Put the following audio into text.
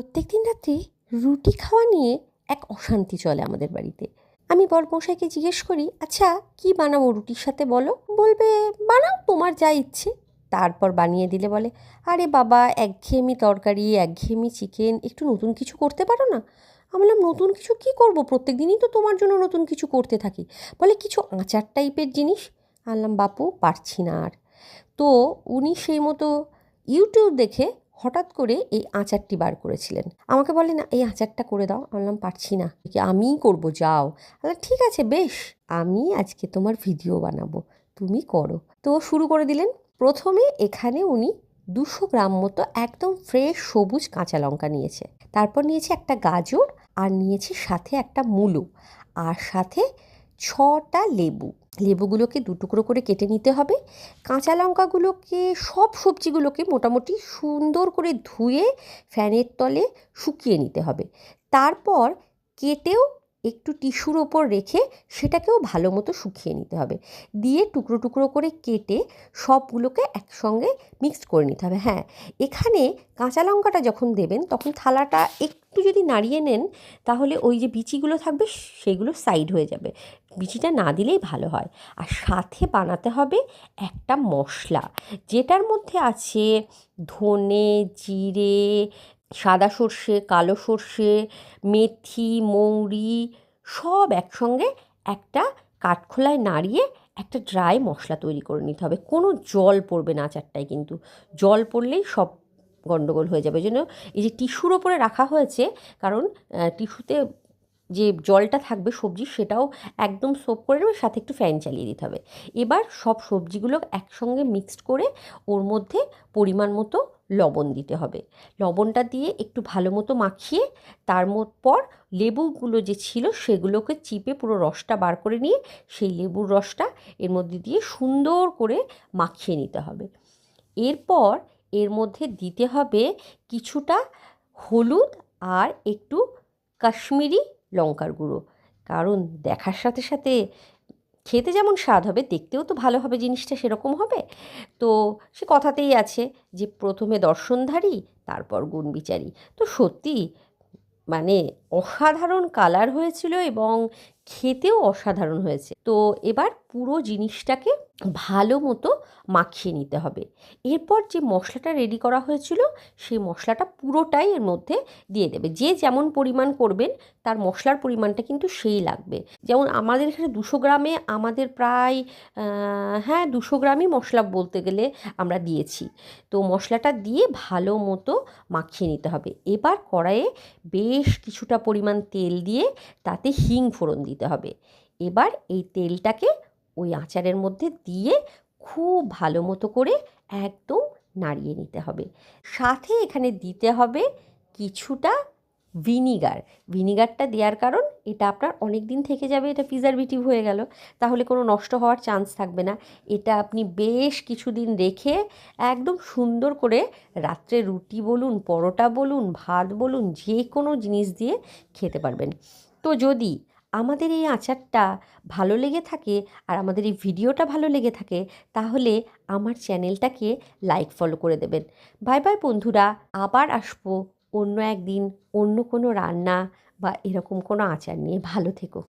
প্রত্যেক দিন রাত্রে রুটি খাওয়া নিয়ে এক অশান্তি চলে আমাদের বাড়িতে। আমি বরমশাইকে জিজ্ঞেস করি আচ্ছা কি বানাবো রুটির সাথে বলো? বলবে, বানাও তোমার যা ইচ্ছে। তারপর বানিয়ে দিলে বলে, আরে বাবা, একঘেয়েমি তরকারি, একঘেয়েমি চিকেন, একটু নতুন কিছু করতে পারো না? আমি বললাম, নতুন কিছু কি করব? প্রত্যেক দিনই তো তোমার জন্য নতুন কিছু করতে থাকি। বলে, কিছু আচার টাইপের জিনিস? আনলাম বাপু, পারছি না আর। তো উনি সেই মতো ইউটিউব দেখে হঠাৎ করে এই আচারটি বার করেছিলেন। আমাকে বলে না, এই আচারটা করে দাও। আমি বললাম, পারছি না। কি আমিই করব, যাও। আল্লাহ ঠিক আছে, বেশ, আমি আজকে তোমার ভিডিও বানাবো, তুমি করো। তো শুরু করে দিলেন। প্রথমে এখানে উনি দুশো গ্রাম মতো একদম ফ্রেশ সবুজ কাঁচা লঙ্কা নিয়েছে। তারপর নিয়েছে একটা গাজর আর নিয়েছে সাথে একটা মূলো। আর সাথে ছটা লেবু। লেবুগুলোকে দু টুকরো করে কেটে নিতে হবে। কাঁচা লঙ্কাগুলোকে, সব সবজিগুলোকে মোটামুটি সুন্দর করে ধুয়ে ফ্যানের তলে শুকিয়ে নিতে হবে। তারপর কেটেও একটু টিস্যুর ওপর রেখে সেটাকেও ভালো মতো শুকিয়ে নিতে হবে। দিয়ে টুকরো টুকরো করে কেটে সবগুলোকে একসঙ্গে মিক্সড করে নিতে হবে। হ্যাঁ এখানে কাঁচা লঙ্কাটা যখন দেবেন, তখন থালাটা একটু যদি নাড়িয়ে নেন, তাহলে ওই যে বিচিগুলো থাকবে, সেগুলো সাইড হয়ে যাবে। বিচিটা না দিলেই ভালো হয়। আর সাথে বানাতে হবে একটা মশলা, যেটার মধ্যে আছে ধনে, জিরে সাদা সর্ষে, কালো সর্ষে, মেথি, মৌরি সব একসঙ্গে একটা কাঠখোলায় নাড়িয়ে একটা ড্রাই মশলা তৈরি করে নিতে হবে। কোনো জল পড়বে না আচারটায় কিন্তু। জল পড়লেই সব গণ্ডগোল হয়ে যাবে। জন্য এই যে টিস্যুর ওপরে রাখা হয়েছে, কারণ টিস্যুতে যে জলটা থাকবে সবজি, সেটাও একদম সোপ করে নেবে, সাথে একটু ফ্যান চালিয়ে দিতে হবে। এবার সব সবজিগুলো একসঙ্গে মিক্সড করে ওর মধ্যে পরিমাণ মতো লবণ দিতে হবে। লবণটা দিয়ে একটু ভালো মতো মাখিয়ে তার পর লেবুগুলো যে ছিল সেগুলোকে চিপে পুরো রসটা বার করে নিয়ে সেই লেবুর রসটা এর মধ্যে দিয়ে সুন্দর করে মাখিয়ে নিতে হবে। এরপর এর মধ্যে দিতে হবে কিছুটা হলুদ আর একটু কাশ্মীরি লঙ্কার গুঁড়ো। কারণ দেখার সাথে সাথে খেতে যেমন স্বাদ হবে, দেখতেও তো ভালো হবে জিনিসটা, সেরকম হবে। তো সে কথাতেই আছে যে, প্রথমে দর্শনধারী, তারপর গুণবিচারী। তো সত্যি মানে অসাধারণ কালার হয়েছিল এবং খেতেও অসাধারণ হয়েছে। তো এবার পুরো জিনিসটাকে ভালো মতো মাখিয়ে নিতে হবে। এরপর যে মশলাটা রেডি করা হয়েছিল, সেই মশলাটা পুরোটাই এর মধ্যে দিয়ে দেবে। যে যেমন পরিমাণ করবেন, তার মশলার পরিমাণটা কিন্তু সেই লাগবে। যেমন আমাদের এখানে দুশো গ্রামে আমাদের প্রায় হ্যাঁ দুশো গ্রামই মশলা বলতে গেলে আমরা দিয়েছি। তো মশলাটা দিয়ে ভালো মতো মাখিয়ে নিতে হবে। এবার কড়াইয়ে বেশ কিছুটা পরিমাণ তেল দিয়ে তাতে হিং ফোড়ন দিতে হবে। এবার এই তেলটাকে ওই আচারের মধ্যে দিয়ে খুব ভালো মতো করে একদম নাড়িয়ে নিতে হবে। সাথে এখানে দিতে হবে কিছুটা ভিনিগার। ভিনিগারটা দেওয়ার কারণ এটা আপনার অনেক দিন থেকে যাবে, এটা প্রিজারভেটিভ হয়ে গেল। তাহলে কোনো নষ্ট হওয়ার চান্স থাকবে না। এটা আপনি বেশ কিছুদিন রেখে একদম সুন্দর করে রাত্রে রুটি বলুন, পরোটা বলুন, ভাত বলুন, যে কোনো জিনিস দিয়ে খেতে পারবেন। তো যদি আমাদের এই আচারটা ভালো লেগে থাকে আর আমাদের এই ভিডিওটা ভালো লেগে থাকে, তাহলে আমার চ্যানেলটাকে লাইক ফলো করে দেবেন। বাই বাই বন্ধুরা, আবার আসব অন্য একদিন অন্য কোনো রান্না বা এরকম কোনো আচার নিয়ে। ভালো থেকো।